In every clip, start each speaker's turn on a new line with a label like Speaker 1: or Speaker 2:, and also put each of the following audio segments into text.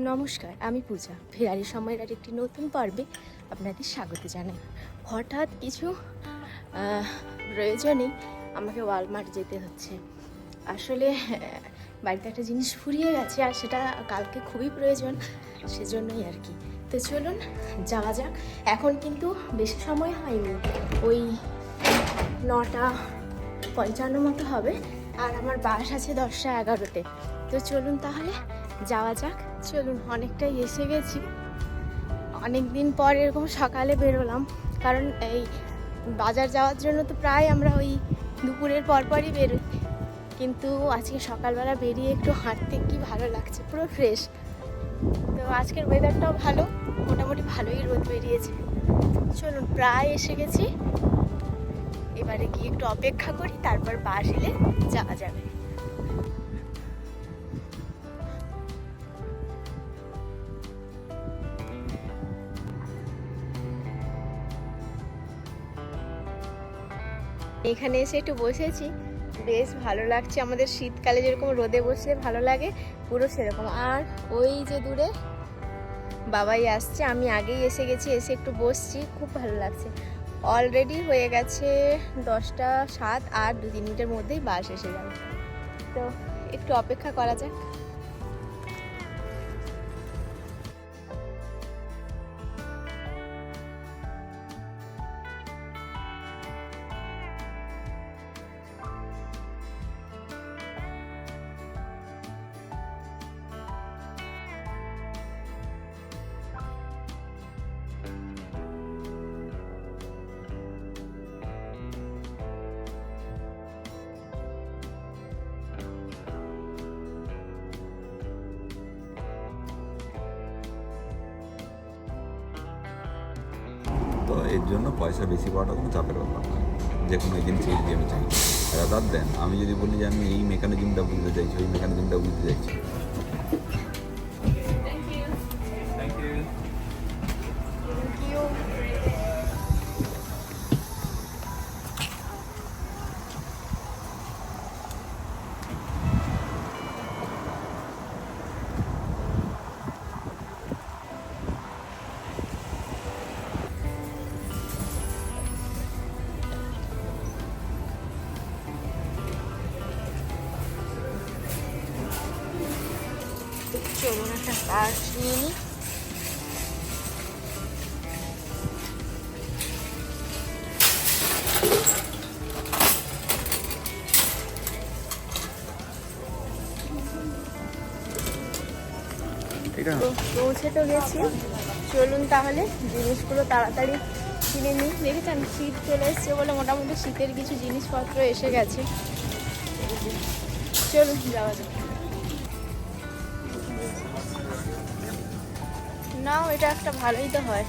Speaker 1: নমস্কার, আমি পূজা। ফেরারি সময়ের আর একটি নতুন পর্বে আপনাদের স্বাগত জানাই। হঠাৎ কিছু প্রয়োজনে আমাকে ওয়ালমার্ট যেতে হচ্ছে। আসলে বাড়িতে একটা জিনিস ফুরিয়ে গেছে আর সেটা কালকে খুবই প্রয়োজন সেজন্যই আর কি। তো চলুন, যাওয়া যাক। এখন কিন্তু বেশি সময় হয়নি। ওই নটা পঞ্চান্ন মতো হবে আর আমার বাস আছে দশটা এগারোতে। তো চলুন তাহলে যাওয়া যাক। চলুন, অনেকটাই এসে গেছি। অনেক দিন পর এরকম সকালে বেরোলাম, কারণ এই বাজার যাওয়ার জন্য তো প্রায় আমরা ওই দুপুরের পরপরই বেরোই। কিন্তু আজকে সকালবেলা বেরিয়ে একটু হাঁটতে কি ভালো লাগছে, পুরো ফ্রেশ তো আজকের ওয়েদারটাও ভালো, মোটামুটি ভালোই রোদ বেরিয়েছে। চলুন, প্রায় এসে গেছি। এবারে গিয়ে একটু অপেক্ষা করি, তারপর বাস এলে যাওয়া যাবে। এখানে এসে একটু বসেছি। বেশ ভালো লাগছে। আমাদের শীতকালে যেরকম রোদে বসলে ভালো লাগে, পুরো সেরকম। আর ওই যে দূরে বাবাই আসছে, আমি আগেই এসে গেছি, এসে একটু বসছি, খুব ভালো লাগছে। অলরেডি হয়ে গেছে দশটা সাত আর দু তিন মিনিটের মধ্যেই বাস এসে যাবে তো একটু অপেক্ষা করা যাক।
Speaker 2: তো এর জন্য পয়সা বেশি পাওয়াটা কোনো চাপের ব্যাপার না। যে কোনো এজেন্সি যদি আমি চাই। রাদার দেন, আমি যদি বলি যে আমি এই মেকানিজমটা বুঝতে চাইছি, ওই মেকানিজমটা বুঝতে চাইছি। এটা।
Speaker 1: পৌঁছে তো গেছি। চলুন তাহলে জিনিসগুলো তাড়াতাড়ি কিনে নিই। দেখেছেন শীত চলে এসছে বলে মোটামুটি শীতের কিছু জিনিসপত্র এসে গেছে। চলুন যাওয়া যাক। নাও এটা একটা ভালোই তো হয়।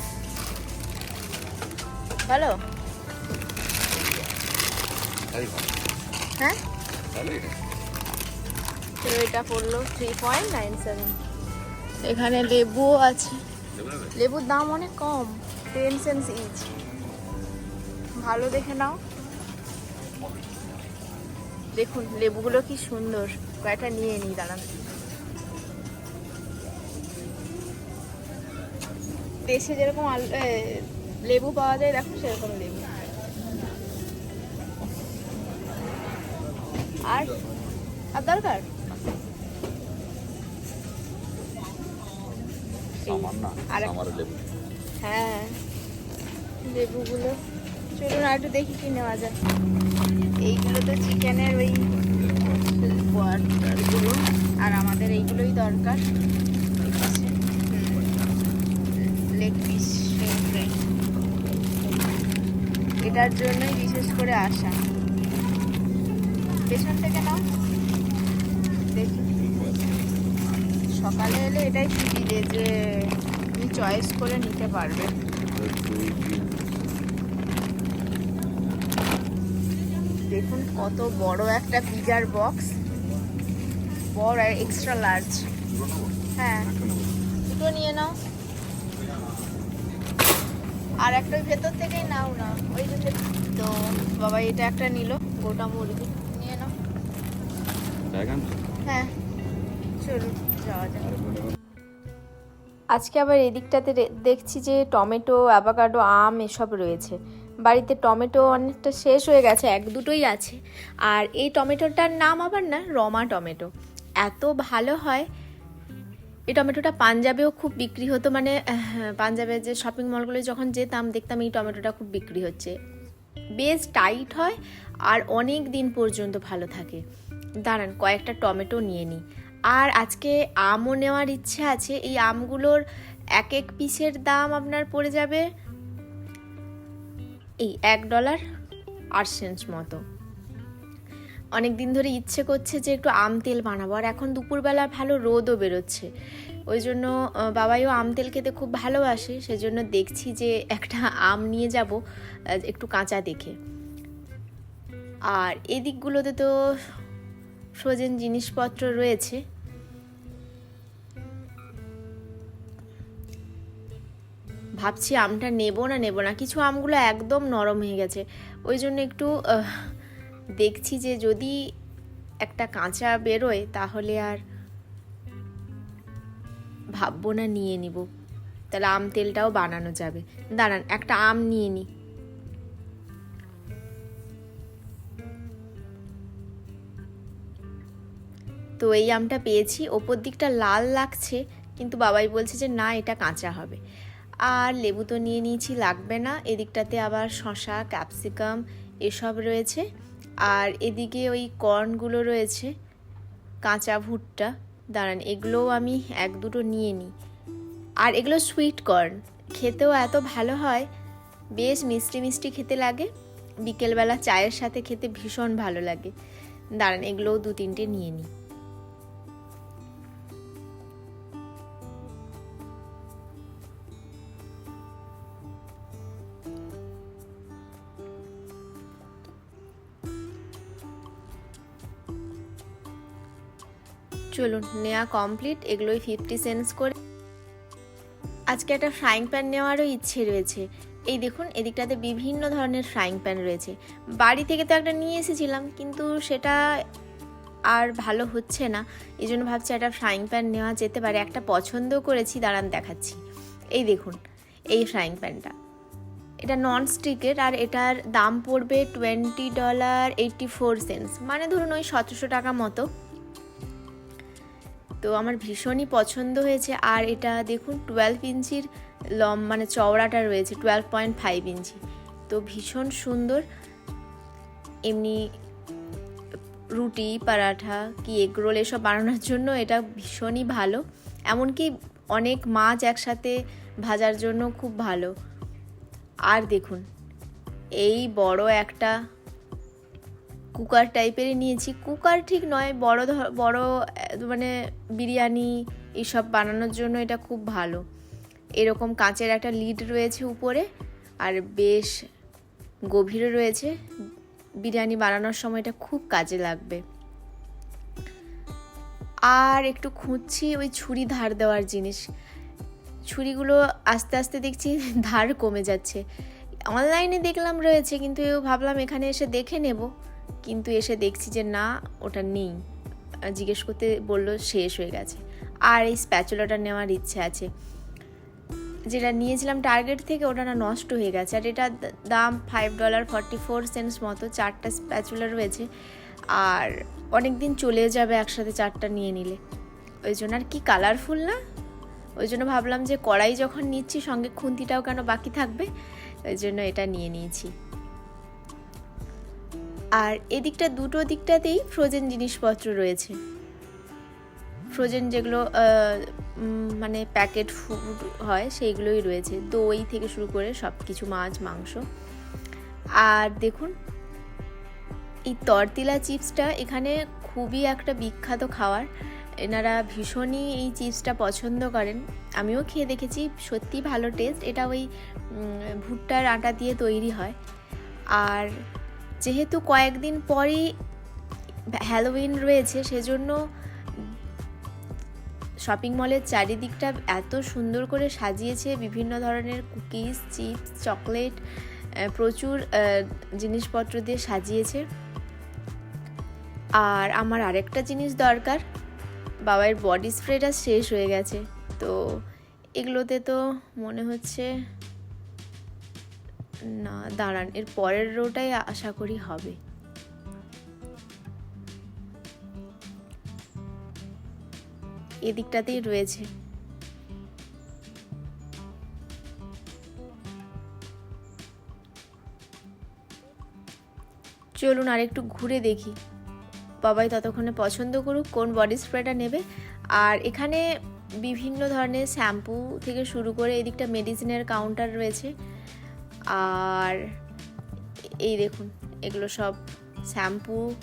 Speaker 1: ভালো? হ্যাঁ। তো এটা পড়ল থ্রি পয়েন্ট নাইন সেভেন এখানে লেবুও আছে। লেবুর দাম অনেক কম টেন সেন্স ইচ ভালো দেখে নাও। দেখুন, লেবুগুলো কি সুন্দর। কয়েকটা নিয়ে নিই, দাঁড়ান। দেশে যেরকম লেবু পাওয়া যায়, দেখো সেরকম লেবু। আর আর দরকার?
Speaker 2: না লেবু।
Speaker 1: হ্যাঁ লেবুগুলো। চলুন আর একটু দেখি কি নেওয়া যায়। এইগুলো তো চিকেনের ওই আর আমাদের এইগুলোই দরকার। লেগ পিস এটার জন্যই বিশেষ করে আসা। পেছন থেকে নাও দেখি সকালে এলে এটাই সুবিধে যে তুমি চয়েস করে নিতে পারবে। দেখুন কত বড় একটা পিজার বক্স বড় আর এক্সট্রা লার্জ হ্যাঁ। দুটো নিয়ে নাও। আর একটা ওই ভেতর থেকেই নাও না। ওই ভেতর- তো বাবা এটা একটা নিল গোটা মুরগি। নিয়ে নাও। হ্যাঁ। আজকে আবার এদিকটাতে দেখছি যে টমেটো, অ্যাভাকাডো, আম এসব রয়েছে। বাড়িতে টমেটো অনেকটা শেষ হয়ে গেছে, এক দুটোই আছে। আর এই টমেটোটার নাম আবার না, রমা টমেটো। এত ভালো হয়। এই টমেটোটা পাঞ্জাবেও খুব বিক্রি হতো মানে পাঞ্জাবে যে শপিং মলগুলো যখন যেতাম, দেখতাম এই টমেটোটা খুব বিক্রি হচ্ছে। বেশ টাইট হয়, আর অনেক দিন পর্যন্ত ভালো থাকে। দাঁড়ান, কয়েকটা টমেটো নিয়ে নিই আর আজকে আমও নেওয়ার ইচ্ছে আছে। এই আমগুলোর এক এক পিসের দাম আপনার পড়ে যাবে এই এক ডলার আট সেন্ট মতো। অনেক দিন ধরে ইচ্ছে করছে যে একটু আম তেল বানাবো। আর এখন দুপুরবেলা ভালো রোদও বেরোচ্ছে। ওই জন্য বাবাইও আম তেল খেতে খুব ভালোবাসে। সেজন্য দেখছি যে একটা আম নিয়ে যাব একটু কাঁচা দেখে। আর এদিকগুলোতে তো ফ্রোজেন জিনিসপত্র রয়েছে। ভাবছি আমটা নেব না নেব না, কিছু আমগুলো একদম নরম হয়ে গেছে। ওই জন্য একটু দেখছি যে যদি একটা কাঁচা বেরোয় তাহলে আর ভাববো না নিয়ে নিব। তাহলে আম তেলটাও বানানো যাবে। দাঁড়ান, একটা আম নিয়ে নিই তো এই আমটা পেয়েছি। ওপর দিকটা লাল লাগছে, কিন্তু বাবাই বলছে যে না, এটা কাঁচা হবে। আর লেবু তো নিয়ে নিয়েছি, লাগবে না। এদিকটাতে আবার শশা ক্যাপসিকাম এসব রয়েছে। আর এদিকে ওই কর্নগুলো রয়েছে, কাঁচা ভুট্টা। দাঁড়ান, এগুলোও আমি এক দুটো নিয়ে নিই। আর এগুলো সুইট কর্ন খেতেও এত ভালো হয়, বেশ মিষ্টি মিষ্টি খেতে লাগে। বিকেলবেলা চায়ের সাথে খেতে ভীষণ ভালো লাগে। দাঁড়ান, এগুলোও দু তিনটে নিয়ে নিই। চলুন নেওয়া কমপ্লিট এগুলোই ফিফটি সেন্টস করে। আজকে একটা ফ্রাইং প্যান নেওয়ারও ইচ্ছে রয়েছে। এই দেখুন, এদিকটাতে বিভিন্ন ধরনের ফ্রাইং প্যান রয়েছে। বাড়ি থেকে তো একটা নিয়ে এসেছিলাম, কিন্তু সেটা আর ভালো হচ্ছে না। এই জন্য ভাবছি একটা ফ্রাইং প্যান নেওয়া যেতে পারে। একটা পছন্দ করেছি, দাঁড়ান দেখাচ্ছি। এই দেখুন, এই ফ্রাইং প্যানটা এটা নন স্টিকের আর এটার দাম পড়বে twenty dollar eighty four cents মানে ধরুন ওই সতেরোশো টাকা মতো। তো আমার ভীষণই পছন্দ হয়েছে। আর এটা দেখুন টুয়েলভ ইঞ্চির লম মানে চওড়াটা রয়েছে টুয়েলভ পয়েন্ট ফাইভ ইঞ্চি। তো ভীষণ সুন্দর। এমনি রুটি, পরাঠা, কি এগরোল এসব বানানোর জন্য এটা ভীষণই ভালো। এমনকি অনেক মাছ একসাথে ভাজার জন্য খুব ভালো। আর দেখুন, এই বড় একটা কুকার টাইপেরই নিয়েছি। কুকার ঠিক নয়, বড় বড় মানে বিরিয়ানি এইসব বানানোর জন্য এটা খুব ভালো। এরকম কাঁচের একটা লিড রয়েছে উপরে আর বেশ গভীরে রয়েছে। বিরিয়ানি বানানোর সময় এটা খুব কাজে লাগবে। আর একটু খুঁজছি ওই ছুরি ধার দেওয়ার জিনিস। ছুরিগুলো আস্তে আস্তে দেখছি ধার কমে যাচ্ছে। অনলাইনে দেখলাম রয়েছে, কিন্তু ভাবলাম এখানে এসে দেখে নেব। কিন্তু এসে দেখছি যে না, ওটা নেই। জিজ্ঞেস করতে বলল শেষ হয়ে গেছে। আর এই স্প্যাচুলাটা নেওয়ার ইচ্ছে আছে। যেটা নিয়েছিলাম টার্গেট থেকে ওটা না নষ্ট হয়ে গেছে। আর এটার দাম five dollar forty four cents মতো, চারটা স্প্যাচুলা রয়েছে। আর অনেক দিন চলে যাবে একসাথে চারটা নিয়ে নিলে। ওই জন্য আর কি কালারফুল না? ওই জন্য ভাবলাম যে কড়াই যখন নিচ্ছি, সঙ্গে খুন্তিটাও কেন বাকি থাকবে? ওই জন্য এটা নিয়ে নিয়েছি। আর এদিকটা দুটো দিকটাতেই ফ্রোজেন জিনিসপত্র রয়েছে। ফ্রোজেন যেগুলো মানে প্যাকেট ফুড হয়, সেইগুলোই রয়েছে। দই থেকে শুরু করে সব কিছু মাছ, মাংস। আর দেখুন, এই তরতিলা চিপসটা এখানে খুবই একটা বিখ্যাত খাবার এনারা ভীষণই এই চিপসটা পছন্দ করেন। আমিও খেয়ে দেখেছি সত্যি ভালো টেস্ট এটা ওই ভুট্টার আটা দিয়ে তৈরি হয়। আর যেহেতু কয়েকদিন পরই হ্যালোউইন রয়েছে, সেজন্য শপিং মলের চারিদিকটা এত সুন্দর করে সাজিয়েছে, বিভিন্ন ধরনের কুকিজ চিপস চকলেট প্রচুর জিনিসপত্র দিয়ে সাজিয়েছে। আর আমার আরেকটা জিনিস দরকার, বাবার বডি স্প্রেটা শেষ হয়ে গেছে, তো এগুলোতে তো মনে হচ্ছে না, দাঁড়ান, এর পরের রোটাই আশা করি হবে। এদিকটাতেই রয়েছে। চলুন আর একটু ঘুরে দেখি। বাবাই ততক্ষণে পছন্দ করুক কোন বডি স্প্রেটা নেবে। আর এখানে বিভিন্ন ধরনের শ্যাম্পু থেকে শুরু করে এদিকটা মেডিসিনের কাউন্টার রয়েছে। আর এই দেখুন, এগুলো সব শ্যাম্পু।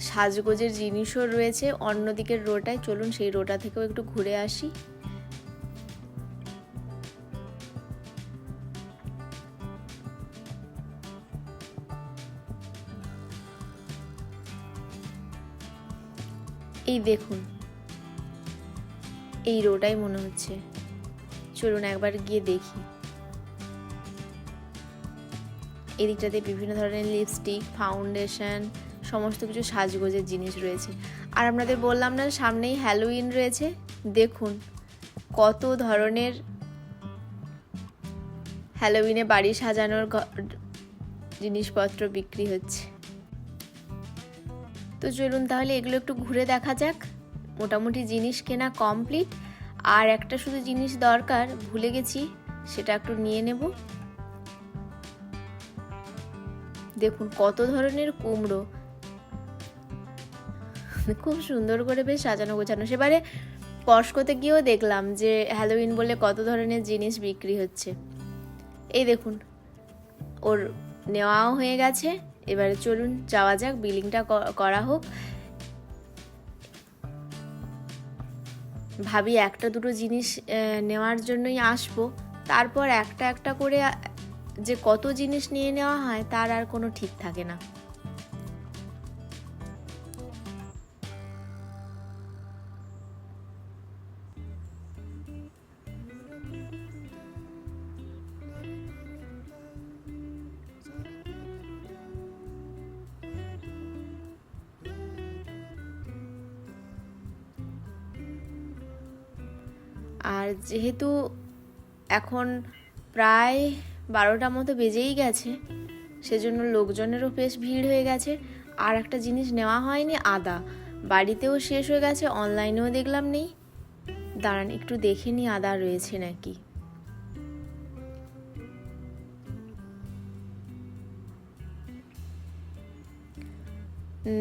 Speaker 1: সাজগোজের জিনিসও রয়েছে, অন্যদিকের রোটায়। চলুন সেই রোটা থেকেও একটু ঘুরে আসি। এই দেখুন, এই রোটাই মনে হচ্ছে। চলুন একবার গিয়ে দেখি। এদিকটাতে বিভিন্ন ধরনের লিপস্টিক ফাউন্ডেশন সমস্ত কিছু সাজগোজের জিনিস রয়েছে। আর আপনাদের বললাম না, সামনেই হ্যালোইন রয়েছে। দেখুন কত ধরনের হ্যালোইনে বাড়ি সাজানোর জিনিসপত্র বিক্রি হচ্ছে। তো চলুন তাহলে এগুলো একটু ঘুরে দেখা যাক। মোটামুটি জিনিস কেনা কমপ্লিট আর একটা শুধু জিনিস দরকার, ভুলে গেছি, সেটা একটু নিয়ে নেব। দেখুন, কত ধরনের কুমড়ো। খুব সুন্দর করে বেশ সাজানো গোছানো। সেবারে কস্কোতে গিয়েও দেখলাম যে হ্যালোইন বলে কত ধরনের জিনিস বিক্রি হচ্ছে। এই দেখুন, ওর নেওয়াও হয়ে গেছে। এবারে চলুন, যাওয়া যাক, বিলিংটা করা হোক। ভাবি একটা দুটো জিনিস নেওয়ার জন্যই আসব। তারপর একটা একটা করে যে কত জিনিস নিয়ে নেওয়া হয়, তার আর কোনো ঠিক থাকে না। আর যেহেতু এখন প্রায় বারোটা মতো বেজেই গেছে, সেজন্য লোকজনেরও বেশ ভিড় হয়ে গেছে। আর একটা জিনিস নেওয়া হয়নি, আদা। বাড়িতেও শেষ হয়ে গেছে অনলাইনেও দেখলাম নেই। দাঁড়ান, একটু দেখে নি আদা রয়েছে নাকি।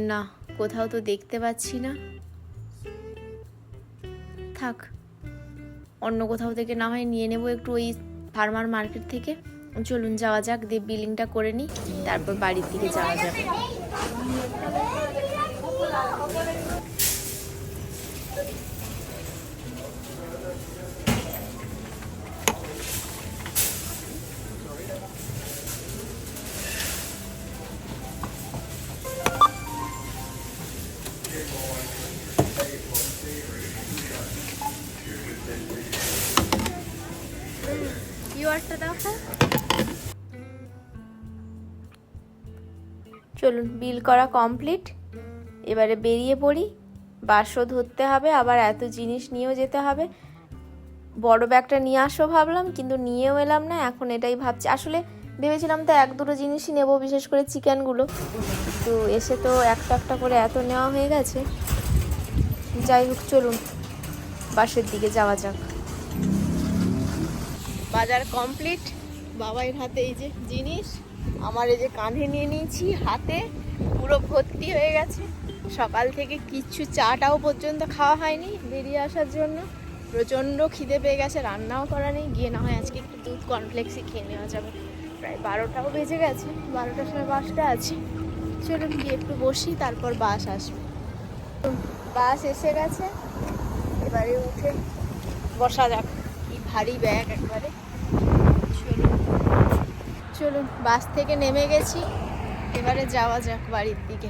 Speaker 1: না, কোথাও তো দেখতে পাচ্ছি না। থাক। অন্য কোথাও থেকে না হয় নিয়ে নেব একটু ওই ফার্মার মার্কেট থেকে। চলুন যাওয়া যাক, দিয়ে বিলিংটা করে নিই, তারপর বাড়ির দিকে যাওয়া যাবে চলুন, বিল করা কমপ্লিট। এবারে বেরিয়ে পড়ি। বাসও ধরতে হবে, আবার এত জিনিস নিয়েও যেতে হবে। বড় ব্যাগটা নিয়ে আসো ভাবলাম, কিন্তু নিয়েও এলাম না, এখন এটাই ভাবছি। আসলে ভেবেছিলাম তো এক দুটো জিনিসই নেব, বিশেষ করে চিকেনগুলো। তো এসে তো একটা একটা করে এত নেওয়া হয়ে গেছে। যাই হোক, চলুন। বাসের দিকে যাওয়া যাক। বাজার কমপ্লিট। বাবাইয়ের হাতে এই যে জিনিস। আমার এই যে কাঁধে নিয়ে নিয়েছি, হাতে পুরো ভর্তি হয়ে গেছে। সকাল থেকে কিচ্ছু চাটাও পর্যন্ত খাওয়া হয়নি বেরিয়ে আসার জন্য। প্রচণ্ড খিদে পেয়ে গেছে, রান্নাও করা নেই। গিয়ে না হয় আজকে একটু দুধ কর্নফ্লেক্সই খেয়ে নেওয়া যাবে। প্রায় বারোটাও বেজে গেছে বারোটার সময় বাসটা আছে। চলুন গিয়ে একটু বসি, তারপর বাস আসবে। বাস এসে গেছে, এবারে উঠে বসা যাক। কি ভারী ব্যাগ একবারে। চলুন, বাস থেকে নেমে গেছি। এবারে যাওয়া যাক বাড়ির দিকে।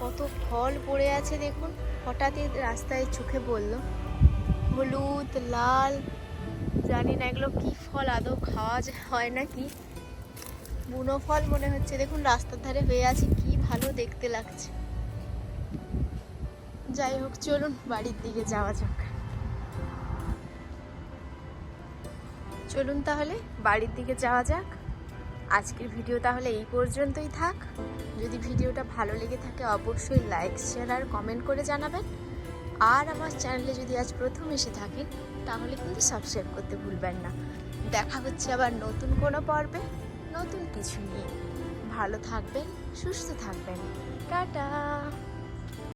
Speaker 1: কত ফল পড়ে আছে দেখুন। হঠাৎই রাস্তায় চোখে বলল হলুদ, লাল, জানি না এগুলো কি ফল, আদৌ খাওয়া হয় নাকি বুনো ফল মনে হচ্ছে। দেখুন, রাস্তার ধারে হয়ে আছে, কি ভালো দেখতে লাগছে। যাই হোক, চলুন, বাড়ির দিকে যাওয়া যাক। চলুন তাহলে, বাড়ির দিকে যাওয়া যাক। আজকের ভিডিও তাহলে এই পর্যন্তই থাক। যদি ভিডিওটা ভালো লেগে থাকে, অবশ্যই লাইক শেয়ার আর কমেন্ট করে জানাবেন। আর আমার চ্যানেলে যদি আজ প্রথম এসে থাকেন, তাহলে কিন্তু সাবস্ক্রাইব করতে ভুলবেন না। দেখা হচ্ছে আবার নতুন কোনো পর্বে, নতুন কিছু নিয়ে। ভালো থাকবেন, সুস্থ থাকবেন। টাটা!